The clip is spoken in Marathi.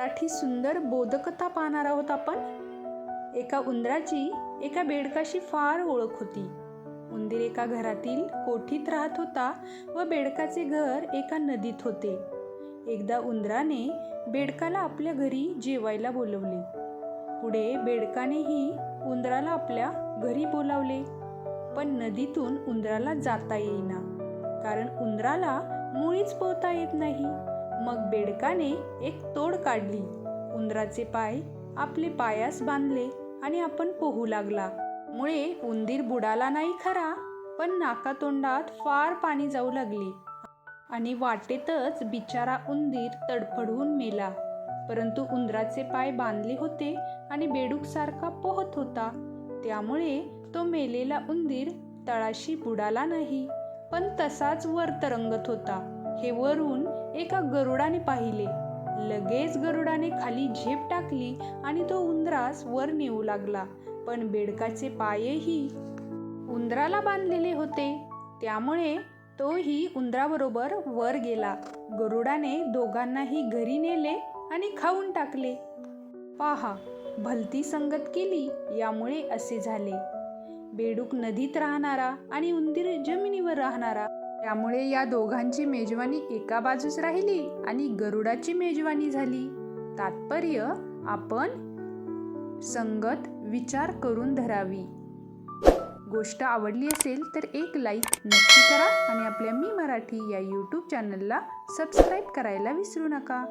मराठी सुंदर बोधकथा पाहणार आहोत आपण. एका उंदराची एका बेडकाशी फार ओळख होती. उंदीर एका घरातील कोठीत राहत होता व बेडकाचे घर एका नदीत होते. एकदा उंदराने बेडकाला आपल्या घरी जेवायला बोलवले. पुढे बेडकानेही उंदराला आपल्या घरी बोलावले. पण नदीतून उंदराला जाता येईना कारण उंदराला मुळीच पोहता येत नाही. मग बेडकाने एक तोड काढली. उंदराचे पाय आपले पायास बांधले आणि आपण पोहू लागला. मुळे उंदीर बुडाला नाही खरा पण नाकातोंडात फार पाणी जाऊ लागले. आणि वाटेतच बिचारा उंदीर तडफडून मेला. परंतु उंदराचे पाय बांधले होते आणि बेडूकसारखा पोहत होता. त्यामुळे तो मेलेला उंदीर तळाशी बुडाला नाही पण तसाच वर तरंगत होता. हे वरून एका गरुडाने पाहिले. लगेच गरुडाने खाली झेप टाकली आणि तो उंदरास वर नेऊ लागला. पण बेडकाचे पायही उंदराला बांधलेले होते. त्यामुळे तोही उंदराबरोबर वर गेला. गरुडाने दोघांनाही घरी नेले आणि खाऊन टाकले. पाहा भलती संगत केली यामुळे असे झाले. बेडूक नदीत राहणारा आणि उंदीर जमिनीवर राहणारा त्यामुळे या दोघांची मेजवानी एका बाजूस राहिली आणि गरुडाची मेजवानी झाली. तात्पर्य आपण संगत विचार करून धरावी. गोष्ट आवडली असेल तर एक लाईक नक्की करा आणि आपल्या मी मराठी या यूट्यूब चॅनलला सबस्क्राईब करायला विसरू नका.